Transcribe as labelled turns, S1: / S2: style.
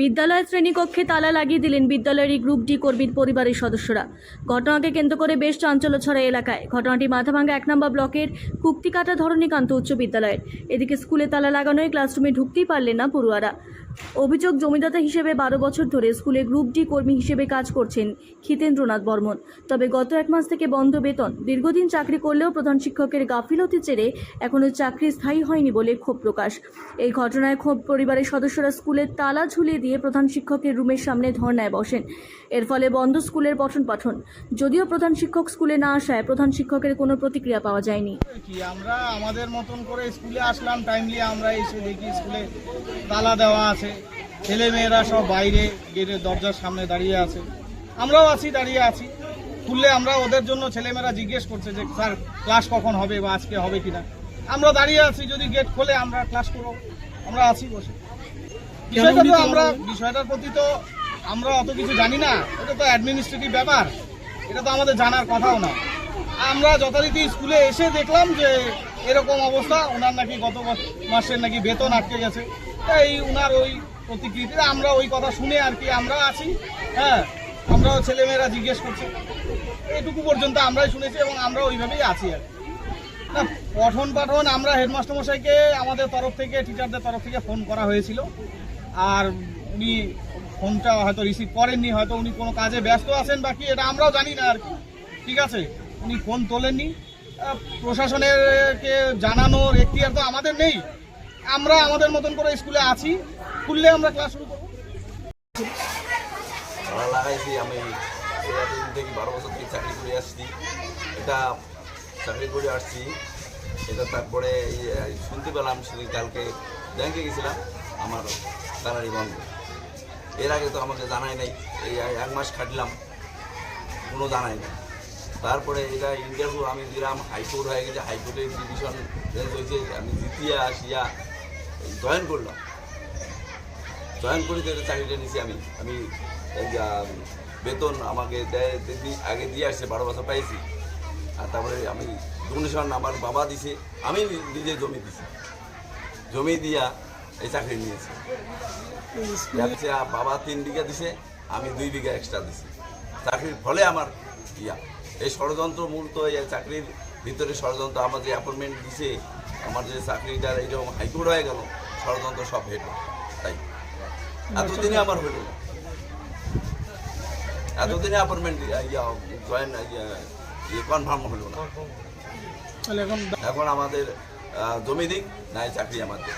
S1: বিদ্যালয়ের শ্রেণীকক্ষে তালা লাগিয়ে দিলেন বিদ্যালয়েরই গ্রুপ ডি কর্মীর পরিবারের সদস্যরা। ঘটনাকে কেন্দ্র করে বেশ চাঞ্চল্য ছড়া এলাকায়। ঘটনাটি মাথাভাঙ্গা এক নম্বর ব্লকের কুক্তিকাটা ধরণীকান্ত উচ্চ বিদ্যালয়ের। এদিকে স্কুলে তালা লাগানোয় ক্লাসরুমে ঢুকতেই পারলেন না পড়ুয়ারা। অভিযোগ জমিদাতা হিসেবে বারো বছর ধরে স্কুলে গ্রুপ ডি কর্মী হিসেবে কাজ করছেন ক্ষিতেন্দ্রনাথ বর্মন। তবে গত এক মাস থেকে বন্ধ বেতন। দীর্ঘদিন চাকরি করলেও প্রধান শিক্ষকের গাফিলতি চেড়ে এখনও চাকরি স্থায়ী হয়নি বলে ক্ষোভ প্রকাশ। এই ঘটনায় ক্ষোভ পরিবারের সদস্যরা স্কুলের তালা ঝুলিয়ে দিয়ে প্রধান শিক্ষকের রুমের সামনে ধর্নায় বসেন। এর ফলে বন্ধ স্কুলের পঠন পাঠন। যদিও প্রধান শিক্ষক স্কুলে না আসায় প্রধান শিক্ষকের কোনো প্রতিক্রিয়া পাওয়া যায়নি।
S2: আমরা আমাদের মতন করে স্কুলে আসলাম টাইমলি আমরা এসে দেখি স্কুলে তালা দেওয়া আছে। ছেলে মেয়েরা সব বাইরে গেটের দরজার সামনে দাঁড়িয়ে আছে। আমরাও আছি, দাঁড়িয়ে আছি। খুললে আমরা ওদের জন্য ছেলেমেয়েরা জিজ্ঞেস করছে যে, স্যার, ক্লাস কখন হবে বা আজকে হবে কিনা? আমরা দাঁড়িয়ে আছি, যদি গেট খোলে আমরা ক্লাস করব। আমরা আছি বসে। বিষয়টা তো আমরা, বিষয়টার প্রতি তো আমরা অত কিছু জানি না। এটা তো অ্যাডমিনিস্ট্রেটিভ ব্যাপার। এটা তো আমাদের জানার কথাও না। আমরা যথারীতি স্কুলে এসে দেখলাম যে এরকম অবস্থা। ওনার নাকি গত মাসের নাকি বেতন আটকে গেছে। এই উনার ওই প্রতিকৃতিতে আমরা ওই কথা শুনে আর কি আমরা আছি। হ্যাঁ আমরাও ছেলেমেয়েরা জিজ্ঞেস করছে। এইটুকু পর্যন্ত আমরাই শুনেছি এবং আমরা ওইভাবেই আছি আর। না, পঠন পাঠন আমরা হেডমাস্টার মশাইকে আমাদের তরফ থেকে টিচারদের তরফ থেকে ফোন করা হয়েছিল। আর উনি ফোনটা হয়তো রিসিভ করেননি, হয়তো উনি কোনো কাজে ব্যস্ত আছেন বাকি এটা আমরাও জানি না আর কি। ঠিক আছে, উনি ফোন তোলেননি। আহ, প্রশাসনের কে জানানোর এখতিয়ার তো আমাদের নেই। আমরা আমাদের মতন করে স্কুলে আছি। খুললে আমরা ক্লাস শুরু করব।
S3: লাগাইছি আমি এতদিন থেকে বারো বছর থেকে চাকরি করে আসছি। এটা চাকরি করে আসছি। এটা তারপরে শুনতে পেলাম সেদিন কালকে ব্যাংকে গেছিলাম আমার স্যালারি বন্ধ এর আগে তো আমাকে জানাই নাই এই এক মাস খাটলাম কোনো জানাই নাই। তারপরে এটা ইন্টারভিউ আমি দিলাম হাইকোর্ট হয়ে গেছে হাইকোর্টের ডিভিশন চেঞ্জ হয়েছে, আমি দ্বিতীয় আসিয়া জয়েন করলাম। জয়েন করে তো চাকরিটা নিছি আমি। আমি বেতন আমাকে দেয় আগে দিয়ে আসছে, বারো বছর পাইছি। আর তারপরে আমি ডোনেশন আমার বাবা দিছে, আমি নিজে জমি দিছি। জমি দিয়া এই চাকরি নিয়েছি। বাবা তিন বিঘা দিছে, আমি দুই বিঘা এক্সট্রা দিছি। চাকরির ফলে আমার ইয়া। এই ষড়যন্ত্র মূলত এই চাকরির ভিতরে ষড়যন্ত্র আমার যে অ্যাপয়েন্টমেন্ট দিছে আমার যে চাকরিটা এইরকম হাইকোর্ট হয়ে গেল ষড়যন্ত্র সব হেঁট তাই। এতদিনে আমার হইল না। এতদিনে অ্যাপয়েন্টমেন্ট ইয়া জয়েন ইয়ে কনফার্ম হলো না।
S2: এখন
S3: এখন আমাদের জমি দিক নাই চাকরি আমাদের।